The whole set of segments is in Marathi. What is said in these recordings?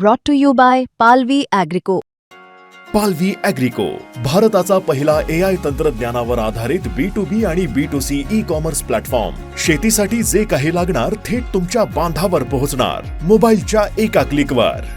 brought to you by Palvi Agrico. पालवी अॅग्रिको भारताचा पहिला ए आय तंत्रज्ञानावर आधारित बी टू बी आणि B to C e commerce platform शेतीसाठी जे काही लागणार थेट तुमच्या बांधावर पोहोचणार. मोबाईलच्या एका क्लिकवर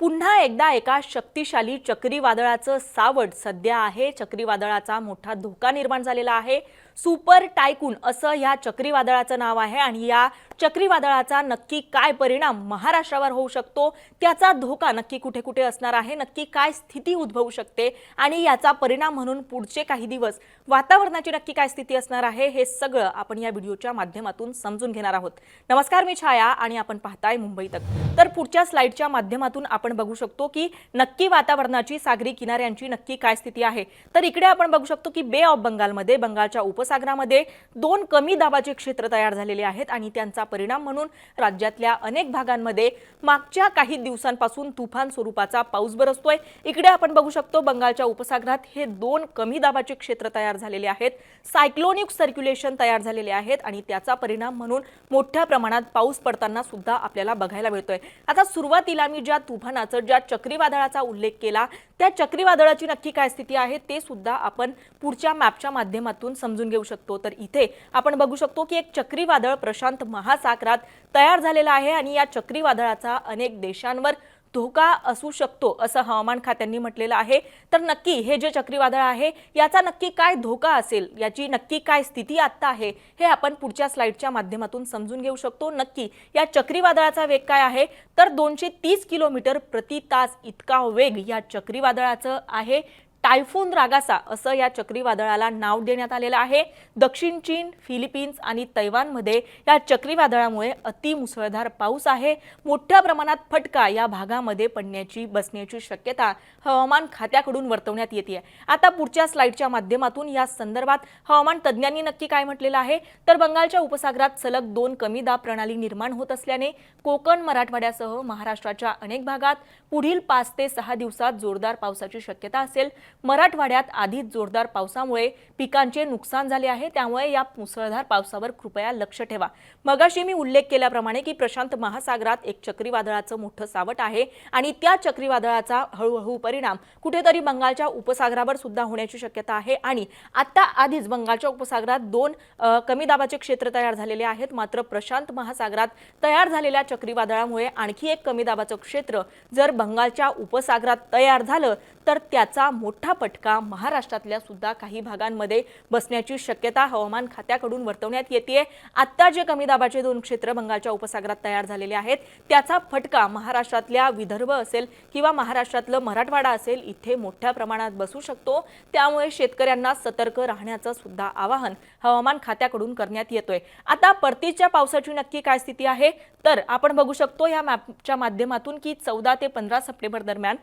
पुन्हा एकदा एका शक्तिशाली चक्रीवादळाचं सावट. सध्या आहे चक्रीवादळाचा मोठा धोका निर्माण झालेला आहे. सुपर टायकून असं या चक्रीवादळाचं नाव आहे आणि या चक्रीवादळाचा नक्की काय परिणाम महाराष्ट्रावर होऊ शकतो? त्याचा धोका नक्की कुठे कुठे असणार आहे? नक्की काय स्थिती उद्भवू शकते? आणि याचा परिणाम म्हणून पुढचे काही दिवस वातावरणाची नक्की काय स्थिती असणार आहे? हे सगळं आपण या व्हिडिओच्या माध्यमातून समजून घेणार आहोत. नमस्कार मी छाया आणि आपण पाहताय मुंबई तक. तर पुढच्या स्लाइडच्या माध्यमातून आपण बघू शकतो की नक्की वातावरणाची सागरी किनाऱ्यांची नक्की काय स्थिती आहे? तर इकडे आपण बघू शकतो की बे ऑफ बंगालमध्ये बंगालच्या उप उपसागरामध्ये दोन कमी दाबाचे क्षेत्र तयार झालेले आहेत आणि त्यांचा परिणाम म्हणून राज्यातल्या अनेक भागांमध्ये मागच्या काही दिवसांपासून तुफान स्वरूपाचा पाऊस बरसतोय इकडे आपण बघू शकतो बंगालच्या उपसागरात हे दोन कमी दाबाचे क्षेत्र तयार झालेले आहेत. सायक्लोनिक सर्क्युलेशन तयार झालेले आहेत आणि त्याचा परिणाम म्हणून मोठ्या प्रमाणात पाऊस पडताना सुद्धा आपल्याला बघायला मिळतोय. आता सुरुवातीला मी ज्या तुफानाचं ज्या चक्रीवादळाचा उल्लेख केला त्या चक्रीवादळाची नक्की काय स्थिती आहे ते सुद्धा आपण पुढच्या मॅपच्या माध्यमातून समजून घेऊ शकतो. तर इथे आपण बघू शकतो की एक चक्रीवादळ प्रशांत महासागरात तयार झालेला आहे आणि या चक्रीवादळाचा अनेक देशांवर धोका असू शकतो असं हवामान खात्यांनी म्हटलेलं आहे. तर नक्की हे जे चक्रीवादळ आहे याचा नक्की काय धोका असेल याची नक्की काय स्थिती आत्ता आहे हे आपण पुढच्या स्लाइडच्या माध्यमातून समजून घेऊ शकतो. नक्की या चक्रीवादळाचा वेग काय आहे? तर दोनशे तीस किलोमीटर प्रति तास इतका वेग या चक्रीवादळाचं आहे. टायफून रागासा असं या चक्रीवादळाला नाव देण्यात आलेलं आहे. दक्षिण चीन फिलिपिन्स आणि तैवानमध्ये या चक्रीवादळामुळे अतिमुसळधार पाऊस आहे. मोठ्या प्रमाणात फटका या भागामध्ये पडण्याची बसण्याची शक्यता हवामान खात्याकडून वर्तवण्यात येते आता पुढच्या स्लाइडच्या माध्यमातून या संदर्भात हवामान तज्ज्ञांनी नक्की काय म्हटलेलं आहे? तर बंगालच्या उपसागरात सलग दोन कमी दाब प्रणाली निर्माण होत असल्याने कोकण मराठवाड्यासह महाराष्ट्राच्या अनेक भागात पुढील पाच ते सहा दिवसात जोरदार पावसाची शक्यता असेल. मराठवाड्यात आधीच जोरदार पावसामुळे पिकांचे नुकसान झाले आहे त्यामुळे या मुसळधार पावसावर कृपया लक्ष ठेवा. मगाशी मी उल्लेख केल्याप्रमाणे की प्रशांत महासागरात एक चक्रीवादळाचं मोठं सावट आहे आणि त्या चक्रीवादळाचा हळूहळू परिणाम कुठेतरी बंगालच्या उपसागरावर सुद्धा होण्याची शक्यता आहे आणि आत्ता आधीच बंगालच्या उपसागरात दोन कमी दाबाचे क्षेत्र तयार झालेले आहेत. मात्र प्रशांत महासागरात तयार झालेल्या चक्रीवादळामुळे आणखी एक कमी दाबाचं क्षेत्र जर बंगालच्या उपसागरात तयार झालं तर त्याचा मोठा फटका महाराष्ट्रातल्या सुद्धा काही भागांमध्ये बसण्याची शक्यता हवामान खात्याकडून वर्तवण्यात येते आत्ता जे कमी दाबाचे दोन क्षेत्र बंगालच्या उपसागरात तयार झालेले आहेत त्याचा फटका महाराष्ट्रातल्या विदर्भ असेल किंवा महाराष्ट्रातलं मराठवाडा असेल इथे मोठ्या प्रमाणात बसू शकतो. त्यामुळे शेतकऱ्यांना सतर्क राहण्याचं सुद्धा आवाहन हवामान खात्याकडून करण्यात येतोय. आता परतीच्या पावसाची नक्की काय स्थिती आहे? तर आपण बघू शकतो या मॅपच्या माध्यमातून की चौदा ते पंधरा सप्टेंबर दरम्यान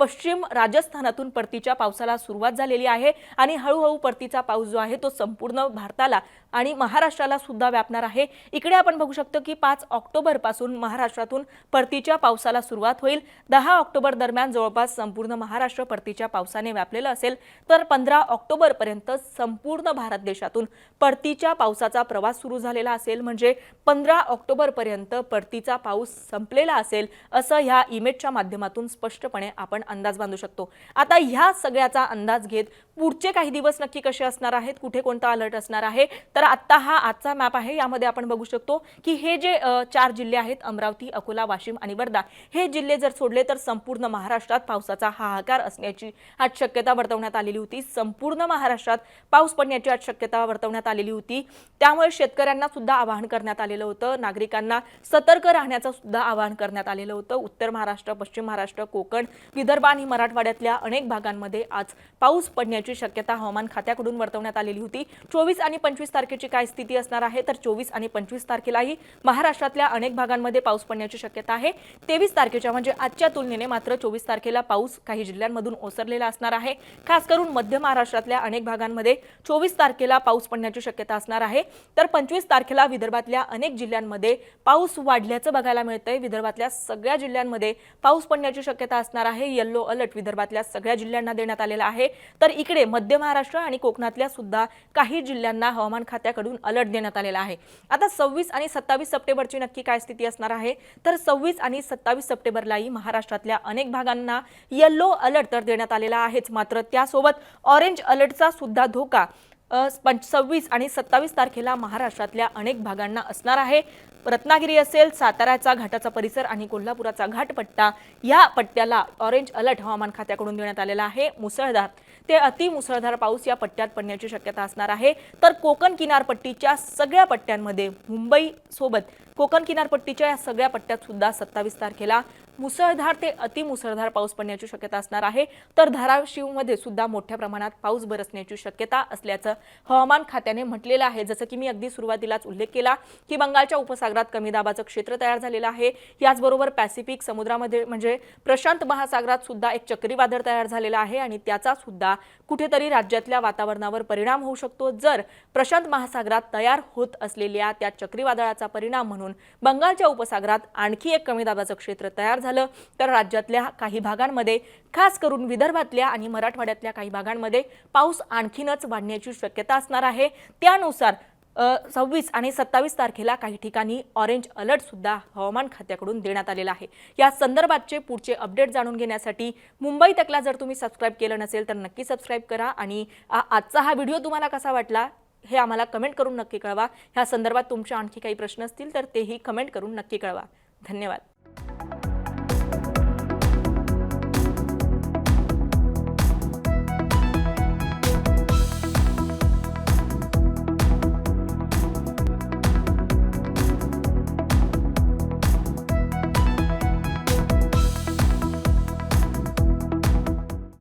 पश्चिम राजस्थानातून परतीच्या पावसाला सुरुवात झालेली आहे आणि हळूहळू परतीचा पाऊस जो आहे तो संपूर्ण भारताला आणि महाराष्ट्राला सुद्धा व्यापणार आहे. इकडे आपण बघू शकतो की पाच ऑक्टोबरपासून महाराष्ट्रातून परतीच्या पावसाला सुरुवात होईल. दहा ऑक्टोबर दरम्यान जवळपास संपूर्ण महाराष्ट्र परतीच्या पावसाने व्यापलेलं असेल तर पंधरा ऑक्टोबर पर्यंत संपूर्ण भारत देशातून परतीच्या पावसाचा प्रवास सुरू झालेला असेल. म्हणजे पंधरा ऑक्टोबर पर्यंत परतीचा पाऊस संपलेला असेल असं ह्या इमेजच्या माध्यमातून स्पष्टपणे आपण अंदाज बांधू शकतो. आता ह्या सगळ्या सगळ्याचा अंदाज घेत पुढचे काही दिवस नक्की कसे असणार आहेत कुठे कोणता अलर्ट असणार आहे तर आत्ता हा आजचा मॅप आहे. यामध्ये आपण बघू शकतो की हे जे चार जिल्हे आहेत अमरावती अकोला वाशिम आणि वर्धा हे जिल्हे जर सोडले तर संपूर्ण महाराष्ट्रात पावसाचा हाहाकार असण्याची आज शक्यता वर्तवण्यात आलेली होती. संपूर्ण महाराष्ट्रात पाऊस पडण्याची आज शक्यता वर्तवण्यात आलेली होती. त्यामुळे शेतकऱ्यांना सुद्धा आवाहन करण्यात आलेलं होतं. नागरिकांना सतर्क राहण्याचं सुद्धा आवाहन करण्यात आलेलं होतं. उत्तर महाराष्ट्र पश्चिम महाराष्ट्र कोकण विदर्भ आणि मराठवाड्यातल्या अनेक भागांमध्ये आज पाऊस पडण्याची शक्यता हवामान खात्याकडून वर्तवण्यात आलेली होती. चोवीस आणि पंचवीस तारखेची काय स्थिती असणार आहे? तर चोवीस आणि पंचवीस तारखेलाही महाराष्ट्रातल्या अनेक भागांमध्ये पाऊस पडण्याची शक्यता आहे. तेवीस तारखेच्या म्हणजे आजच्या तुलनेने मात्र चोवीस तारखेला पाऊस काही जिल्ह्यांमधून ओसरलेला असणार आहे. खास करून मध्य महाराष्ट्रातल्या अनेक भागांमध्ये चोवीस तारखेला पाऊस पडण्याची शक्यता असणार आहे. तर पंचवीस तारखेला विदर्भातल्या अनेक जिल्ह्यांमध्ये पाऊस वाढल्याचं बघायला मिळतंय. विदर्भातल्या सगळ्या जिल्ह्यांमध्ये पाऊस पडण्याची शक्यता असणार आहे. येल्लो अलर्ट विदर्भातल्या सगळ्या जिल्ह्यांना देण्यात आलेला आहे. तर इकडे मध्य महाराष्ट्र आणि कोकणातल्या सुद्धा काही जिल्ह्यांना हवामान खात्याकडून अलर्ट देण्यात आलेला आहे. आता सव्वीस आणि सत्तावीस सप्टेंबरची नक्की काय स्थिती असणार आहे? तर सव्वीस आणि सत्तावीस सप्टेंबरलाही महाराष्ट्रातल्या अनेक भागांना येल्लो अलर्ट तर देण्यात आलेला आहेच मात्र त्यासोबत ऑरेंज अलर्टचा सुद्धा धोका पंच सव्वीस आणि सत्तावीस तारखेला महाराष्ट्रातल्या अनेक भागांना असणार आहे. रत्नागिरी असेल साताऱ्याचा घाटाचा परिसर आणि कोल्हापुराचा घाटपट्टा या पट्ट्याला ऑरेंज अलर्ट हवामान खात्याकडून देण्यात आलेला आहे. मुसळधार ते अति मुसळधार पाऊस या पट्ट्यात पडण्याची शक्यता असणार आहे. तर कोकण किनारपट्टीच्या सगळ्या पट्ट्यांमध्ये मुंबई सोबत कोकण किनारपट्टीच्या या सगळ्या पट्ट्यात सुद्धा सत्तावीस तारखेला मुसळधार ते अतिमुसळधार पाऊस पडण्याची शक्यता असणार आहे. तर धाराशिवमध्ये सुद्धा मोठ्या प्रमाणात पाऊस बरसण्याची शक्यता असल्याचं हवामान खात्याने म्हटलेलं आहे. जसं की मी अगदी सुरुवातीलाच उल्लेख केला की बंगालच्या उपसागरात कमी दाबाचं क्षेत्र तयार झालेलं आहे. याचबरोबर पॅसिफिक समुद्रामध्ये म्हणजे प्रशांत महासागरात सुद्धा एक चक्रीवादळ तयार झालेलं आहे आणि त्याचा सुद्धा कुठेतरी राज्यातल्या वातावरणावर परिणाम होऊ शकतो. जर प्रशांत महासागरात तयार होत असलेल्या त्या चक्रीवादळाचा परिणाम म्हणून बंगालच्या उपसागरात आणखी एक कमी दाबाचं क्षेत्र तयार झालं झालं तर राज्यातल्या काही भागांमध्ये खास करून विदर्भातल्या आणि मराठवाड्यातल्या काही भागांमध्ये पाऊस आणखीनच वाढण्याची शक्यता असणार आहे. त्यानुसार सव्वीस आणि सत्तावीस तारखेला काही ठिकाणी ऑरेंज अलर्ट सुद्धा हवामान खात्याकडून देण्यात आलेला आहे. या संदर्भातचे पुढचे अपडेट जाणून घेण्यासाठी मुंबई तकला जर तुम्ही सबस्क्राईब केलं नसेल तर नक्की सबस्क्राईब करा आणि आजचा हा व्हिडिओ तुम्हाला कसा वाटला हे आम्हाला कमेंट करून नक्की कळवा. ह्या संदर्भात तुमचे आणखी काही प्रश्न असतील तर तेही कमेंट करून नक्की कळवा. धन्यवाद.